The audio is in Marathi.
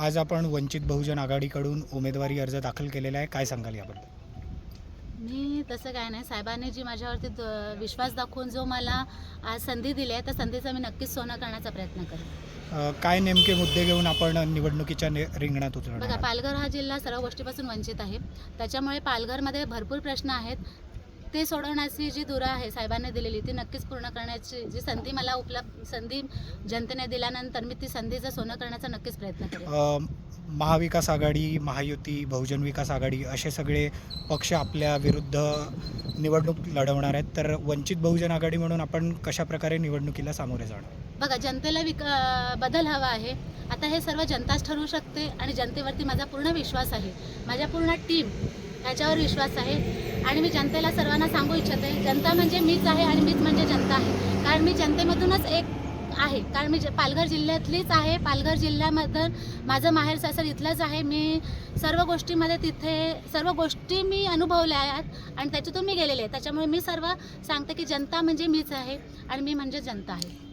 आज आपण वंचित बहुजन आघाडीकडून उमेदवारी अर्ज दाखल केलेला आहे. काय सांगाल याबद्दल? मी तसं काय नाही. साहेबांनी जी माझ्यावरती द- विश्वास दाखवून जो मला आज संधी दिली आहे त्या संधीचा मी नक्कीच सोनं करण्याचा प्रयत्न करेन. अ, काय नेमके मुद्दे घेऊन आपण निवडणुकीच्या नि- रिंगणात बघा उतरणार आहात? पालघर हा जिल्हा सर्व गोष्टीपासून वंचित आहे. त्याच्यामुळे पालघरमध्ये भरपूर प्रश्न आहेत. ते सोडवण्याची जी दुरा आहे साहेबांनी दिलेली ती नक्कीच पूर्ण करण्याची जी संधी मला उपलब्ध संधी जनतेने दिल्यानंतर मी ती संधीचं सोनं करण्याचा नक्कीच प्रयत्न करेन. महाविकास आघाडी महायुती बहुजन विकास आघाडी असे सगळे पक्ष आपल्या विरुद्ध निवडणूक लढवणार आहेत. तर वंचित बहुजन आघाडी म्हणून आपण कशा प्रकारे निवडणुकीला सामोरे जाणार? बघा जनतेला विक बदल हवा आहे. आता हे सर्व जनताच ठरवू शकते आणि जनतेवरती माझा पूर्ण विश्वास आहे. माझ्या पूर्ण टीम याच्यावर विश्वास आहे. आणि मी जनतेला सर्वांना सांगू इच्छिते जनता म्हणजे मीच आहे आणि मीच म्हणजे जनता आहे. कारण मी जनतेमधूनच एक आहे. कारण मी ज- पालघर जिल्ह्यातलीच आहे. पालघर जिल्ह्यामध्ये माझं माहेर सासर इथलंच आहे. मी सर्व गोष्टीमध्ये तिथे सर्व गोष्टी मी अनुभवल्या आहेत आणि त्याच्यातून मी गेलेले आहे. त्याच्यामुळे मी सर्व सांगते की जनता म्हणजे मीच आहे आणि मी म्हणजे जनता आहे.